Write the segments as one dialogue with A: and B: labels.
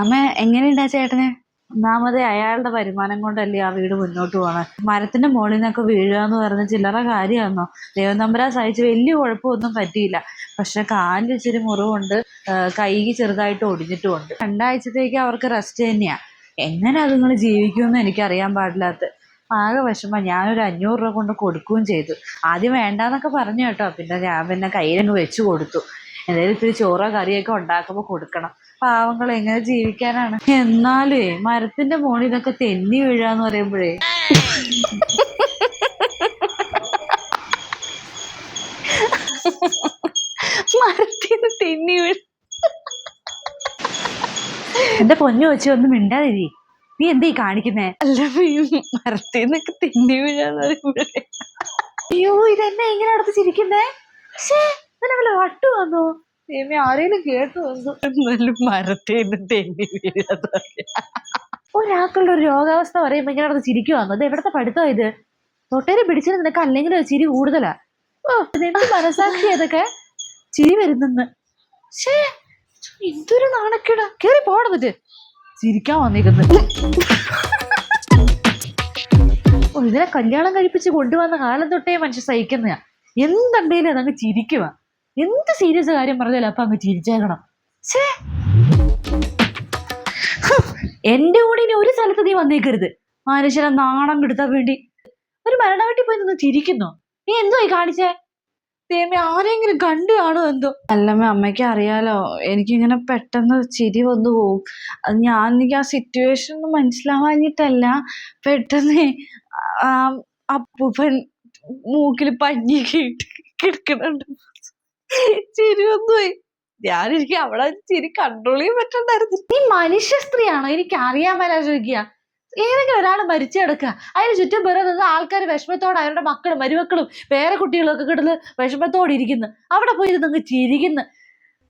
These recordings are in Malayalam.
A: അമ്മ എങ്ങനെയുണ്ടാ ചേട്ടന്? ഒന്നാമത് അയാളുടെ വരുമാനം കൊണ്ടല്ലേ ആ വീട് മുന്നോട്ട് പോണേ. മരത്തിന്റെ മുകളിൽ നിന്നൊക്കെ വീഴുക എന്ന് പറഞ്ഞ ചില്ലറ കാര്യമാണോ ദൈവം നമ്പരാ സഹിച്ച് വലിയ കുഴപ്പമൊന്നും പറ്റിയില്ല. പക്ഷെ കാലിൽ ഇച്ചിരി മുറിവുണ്ട് കൈക്ക് ചെറുതായിട്ട് ഒടിഞ്ഞിട്ടുമുണ്ട്. രണ്ടാഴ്ചത്തേക്ക് അവർക്ക് റെസ്റ്റ് തന്നെയാ. എങ്ങനെ അതുങ്ങൾ ജീവിക്കുമെന്ന് എനിക്കറിയാൻ പാടില്ലാത്ത. ആകെ വിഷമ. ഞാനൊരു അഞ്ഞൂറ് രൂപ കൊണ്ട് കൊടുക്കുകയും ചെയ്തു. ആദ്യം വേണ്ടാന്നൊക്കെ പറഞ്ഞു കേട്ടോ. പിന്നെ ഞാൻ പിന്നെ കയ്യിലങ്ങ് വെച്ച് കൊടുത്തു. എന്തായാലും ഇത്തിരി ചോറോ കറിയൊക്കെ ഉണ്ടാക്കുമ്പോൾ കൊടുക്കണം. പാവങ്ങൾ എങ്ങനെ ജീവിക്കാനാണ്? എന്നാലേ മരത്തിന്റെ മുകളിൽ ഇതൊക്കെ തെന്നി വീഴാന്ന് പറയുമ്പോഴേ. മരത്തിന്ന് തെന്നി വീഴ. എന്റെ പൊന്നു വെച്ച് ഒന്ന് മിണ്ടാതിരി നീ എന്തീ കാണിക്കുന്നേ? അല്ല മരത്തിന്നൊക്കെ തെന്നി വീഴാന്ന് പറയുമ്പോഴേ. അയ്യോ ഇതെന്നെ ഇങ്ങനെ അടുത്ത് ചിരിക്കുന്നേ ദൈവമേ ആരേലും കേട്ടു വന്നു എന്നാലും മരത്തിൽ നിന്ന് തെന്നി വീഴാന്ന് ഒരാൾക്കുള്ള ഒരു രോഗാവസ്ഥ പറയുമ്പോ ഇങ്ങനെ നടന്ന് ചിരിക്കുവാന്നോ? അത് എവിടത്തെ പഠിത്തം ഇത്. തൊട്ടേരെ പിടിച്ചത് നിനക്ക് അല്ലെങ്കിൽ ചിരി കൂടുതലാ. ഓ നിന്റെ മനസ്സാക്ഷി അതൊക്കെ ചിരി വരുന്നെന്ന്. ഷേ എന്തൊരു നാണക്കേടാ. കേറി പോടന്നിട്ട് ചിരിക്കാൻ വന്നിരിക്കുന്നു. ഓ ഇതിനെ കല്യാണം കഴിപ്പിച്ച് കൊണ്ടുവന്ന കാലം തൊട്ടേ മനുഷ്യൻ സഹിക്കുന്നയാ. എന്തുണ്ടെങ്കിലും അതങ്ങ് ചിരിക്കുക എന്ത് സീരിയസ് കാര്യം പറഞ്ഞാലും അപ്പൊ അങ്ങ് ചിരിച്ചേക്കണം. എന്റെ കൂടെ ഇനി ഒരു സ്ഥലത്ത് നീ വന്നേക്കരുത്. മനുഷ്യനെ നാണം കെടുത്താൻ വേണ്ടി. ഒരു മരണ വീട്ടിൽ പോയി നിന്ന് ചിരിക്കുന്നു? നീ എന്തോ കാണിച്ചേ? ദൈവമേ ആരെങ്കിലും കണ്ടു കാണോ എന്തോ? അല്ലമ്മ അമ്മയ്ക്ക് അറിയാലോ. എനിക്കിങ്ങനെ പെട്ടെന്ന് ചിരി വന്നു അത് ഞാൻ എനിക്ക് ആ സിറ്റുവേഷൻ ഒന്നും മനസ്സിലാവാഞ്ഞിട്ടല്ല. പെട്ടെന്ന് അപ്പൂപ്പൻ മൂക്കിൽ പഞ്ഞി കിട്ടി കിടക്കണുണ്ട് ചിരി വന്നുപോയി ഞാനെനിക്ക് അവിടെ ചിരി കൺട്രോൾ ചെയ്യാൻ പറ്റണ്ടായിരുന്നു. നീ മനുഷ്യ സ്ത്രീയാണോ? എനിക്ക് അറിയാൻ വരാൻ ചോദിക്കുക ഏതെങ്കിലും ഒരാൾ മരിച്ചു കിടക്കുക. അതിന് ചുറ്റും വേറെ നിന്ന് ആൾക്കാർ വിഷമത്തോടെ അവരുടെ മക്കളും മരുമക്കളും വേറെ കുട്ടികളൊക്കെ കിടന്ന് വിഷമത്തോടെ ഇരിക്കുന്നു. അവിടെ പോയി നിങ്ങൾ ചിരിക്കുന്നു.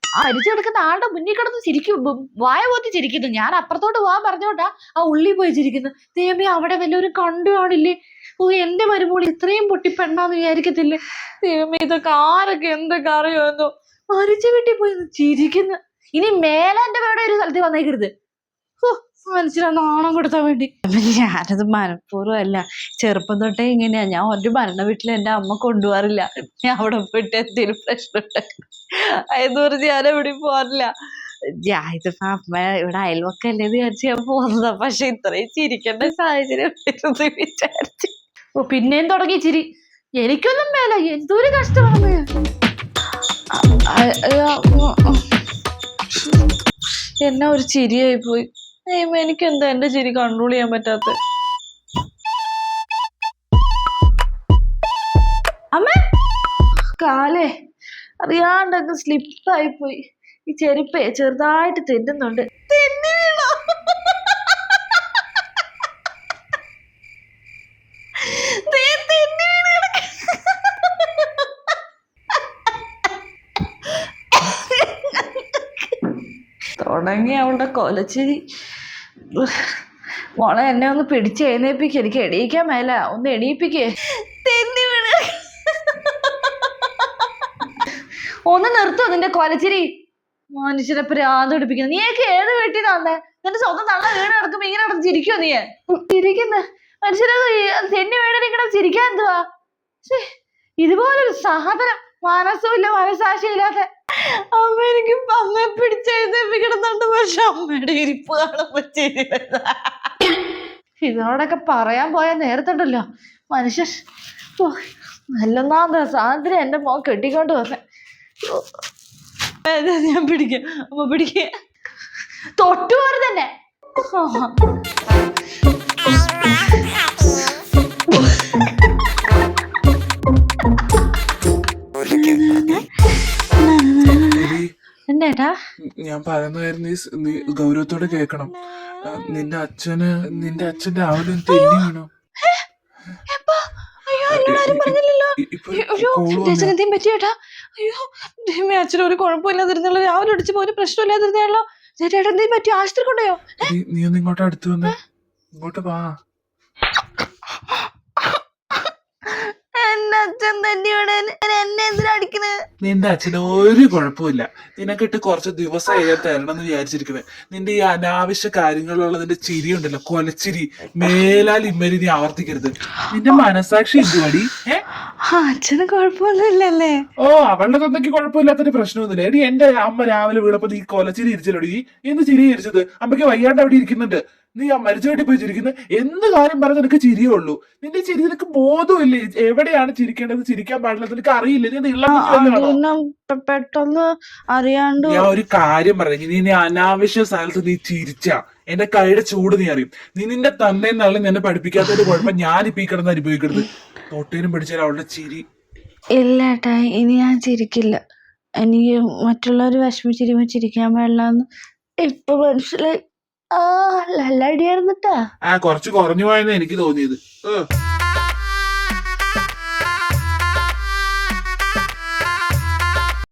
A: ആ മരിച്ചു കിടക്കുന്ന ആളുടെ മുന്നിൽ കിടന്ന് ചിരിക്കും വായ പോത്തി ചിരിക്കുന്നു. ഞാൻ അപ്പുറത്തോട്ട് പോകാൻ പറഞ്ഞോണ്ടാ ആ ഉള്ളി പോയി ചിരിക്കുന്നു. തേമി അവിടെ വല്ലവരും കണ്ടു കാണില്ലേ? ഓ എന്റെ മരുമോൾ ഇത്രയും പൊട്ടിപ്പെണ്ണാന്ന് വിചാരിക്കത്തില്ലേ? ദൈവമേ ഇതൊക്കെ ആരൊക്കെ എന്തൊക്കെ എന്തോ മരിച്ചു വീട്ടിൽ പോയി ചിരിക്കുന്നു. ഇനി മേലെ വേറെ ഒരു സ്ഥലത്ത് വന്നേക്കരുത്. ഓ മനസ്സിലാ നാണം കൊടുത്താൻ വേണ്ടി. ഞാനത് മനഃപൂർവം അല്ല ചെറുപ്പം തൊട്ടേ ഇങ്ങനെയാ. ഞാൻ ഒരു മരണ വീട്ടിൽ എന്റെ അമ്മ കൊണ്ടുപോകാറില്ല. ഞാൻ അവിടെ പോയിട്ട് എന്തെങ്കിലും പ്രശ്നം പറഞ്ഞ് ഞാൻ എവിടെയും പോകാറില്ല? ഞാൻ ഇതിപ്പോ അമ്മ ഇവിടെ അയൽവക്കല്ലേ വിചാരിച്ച് ഞാൻ പോകുന്നതാ. പക്ഷെ ഇത്രയും ചിരിക്കേണ്ട സാഹചര്യം വിചാരിച്ചു ഓ പിന്നെയും തുടങ്ങി ചിരി. എനിക്കൊന്നും മേല എന്തൊരു കഷ്ടമാണ്. എന്നാ ഒരു ചിരിയായി പോയി. എനിക്ക് എന്താ എന്റെ ചിരി കൺട്രോൾ ചെയ്യാൻ പറ്റാത്ത അമ്മ കാലേ അറിയാണ്ടങ്ങ് സ്ലിപ്പായി പോയി. ഈ ചെരുപ്പേ ചെറുതായിട്ട് തെന്നുന്നുണ്ട് തെന്നി വീണോ ദേ തെന്നി വീണ് തുടങ്ങി അവളുടെ കൊലച്ചിരി. മോളെ എന്നെ ഒന്ന് പിടിച്ച് എഴുന്നേപ്പിക്കുക എനിക്ക് എണീക്കാൻ മേല. ഒന്ന് എണീപ്പിക്കേ. തെന്നി വീണ്. ഒന്ന് നിർത്തോ നിന്റെ കൊലച്ചിരി. മനുഷ്യനെ പ്രാന്ത് പിടിപ്പിക്കുന്നു. നീയൊക്കെ ഏത് വീട്ടിൽ തന്നെ നിന്റെ സ്വന്തം തള്ള വീട് നടക്കുമ്പോ ഇങ്ങനെ നടന്ന് ചിരിക്കോ നീ ചിരിക്കുന്ന. മനുഷ്യനെ തെന്നി വീണിരിക്കണം ചിരിക്കാൻ എന്തുവാ? ഇതുപോലൊരു സാധനം. മനസ്സുമില്ല മനസാക്ഷിയില്ലാത്ത അമ്മ എനിക്ക് അമ്മയെ പിടിച്ചെഴുന്നേപ്പിക്കണമെന്നുണ്ട് പക്ഷെ അമ്മയുടെ ഇരിപ്പ് കാണുമ്പോ ചിരി ഇതോടൊക്കെ പറയാൻ പോയാൽ നേരത്തുണ്ടല്ലോ. മനുഷ്യ ഓ, സാധനത്തിന് എന്റെ മോൻ കെട്ടിക്കൊണ്ട് വന്നെ. ഞാൻ പിടിക്കാം അമ്മ പിടിക്ക. തൊട്ടുപോലെ തന്നെ. എന്താ
B: ഞാൻ പറയുന്ന കാര്യം നീ സ്- നീ ഗൗരവത്തോടെ കേൾക്കണം. ആ, നിന്റെ അച്ഛന് നിന്റെ അച്ഛൻ രാവിലെ ഒന്ന് തെന്നി വീണു.
A: എപ്പോ? അയ്യോ എന്നോട് ആരും പറഞ്ഞില്ലല്ലോ.
B: ഇ- ഇപ്പൊ
A: അയ്യോ
B: കോൾ
A: എന്റെ അച്ഛന് എന്തെങ്കിലും പറ്റിയേട്ടാ അയ്യോ ദൈവമേ അച്ഛന് ഒരു കുഴപ്പമില്ലാതിരുന്നല്ലോ രാവിലെ അടിച്ചപ്പോ ഒരു പ്രശ്നമില്ലാതിരുന്നല്ലോ ചേട്ടാ എന്തെങ്കിലും പറ്റി ആശുപത്രി കൊണ്ടുപോയോ?
B: നീ നീ ഒന്ന് ഇങ്ങോട്ട് അടുത്ത് വന്ന്. ഇങ്ങോട്ട് വാ
A: എന്നെ എന്റെ അച്ഛൻ തന്നെയാണ്. എന്നെ എന്തിനാ അടിക്കുന്നത്
B: നിന്റെ അച്ഛന് ഒരു കുഴപ്പമില്ല നിനക്കിട്ട് കുറച്ച് ദിവസം ഞാൻ തരണം എന്ന് വിചാരിച്ചിരിക്കുന്നത് നിന്റെ ഈ അനാവശ്യ കാര്യങ്ങളുള്ള നിന്റെ ചിരി ഉണ്ടല്ലോ കൊലച്ചിരി മേലാൽ ഇമ്മരി നീ ആവർത്തിക്കരുത്. നിന്റെ മനസാക്ഷി എന്തുവാടി? ഏ?
A: ആ അച്ഛന് കുഴപ്പമൊന്നുമില്ലല്ലേ?
B: ഓ അവളുടെ തന്നയ്ക്ക് കുഴപ്പമില്ലാത്തൊരു പ്രശ്നമൊന്നുമില്ല. എടി എന്റെ അമ്മ രാവിലെ വീണപ്പോ നീ കൊലച്ചിരി ഇരിച്ചല്ലോടി? എന്ത് ചിരി ഇരിച്ചത്? അമ്മയ്ക്ക് വയ്യാണ്ട് അവിടെ ഇരിക്കുന്നുണ്ട്. നീ ആ മരിച്ച വീട്ടിൽ പോയി ചിരിക്കുന്നത് എന്ത് കാര്യം പറഞ്ഞ നിനക്ക് ചിരിയേ ഉള്ളൂ നിന്റെ ചിരി നിനക്ക് ബോധമില്ലേ എവിടെയാണ് ചിരിക്കേണ്ടത്? ചിരിക്കാൻ പാടില്ല. നിനക്ക് അറിയില്ല. നീ ഇള്ള
A: പെട്ടെന്ന് അറിയാണ്ട്
B: ഞാൻ ഒരു കാര്യം പറഞ്ഞു നീ നീ അനാവശ്യ സ്ഥലത്ത് നീ ചിരിച്ച. എന്റെ കൈയുടെ ചൂട് നീ അറിയും. നീ നിന്റെ തന്നെ നല്ല നിന്നെ പഠിപ്പിക്കാത്തൊരു കുഴപ്പം ഞാനിപ്പോ ഈ കിടന്ന് അനുഭവിക്കരുത് തൊട്ടേനും പിടിച്ചാൽ അവളുടെ ചിരി.
A: ഇല്ല ഏട്ടാ ഇനി ഞാൻ ചിരിക്കില്ല. എനിക്ക് മറ്റുള്ളവർ വിഷമിച്ചിരിക്കുമ്പോ ചിരിക്കാൻ പാടില്ല എന്ന് ഇപ്പൊ മനസ്സിലായി. ആ നല്ല
B: ആ കുറച്ച് കുറഞ്ഞു പോയെന്ന് എനിക്ക് തോന്നിയത് ഏ.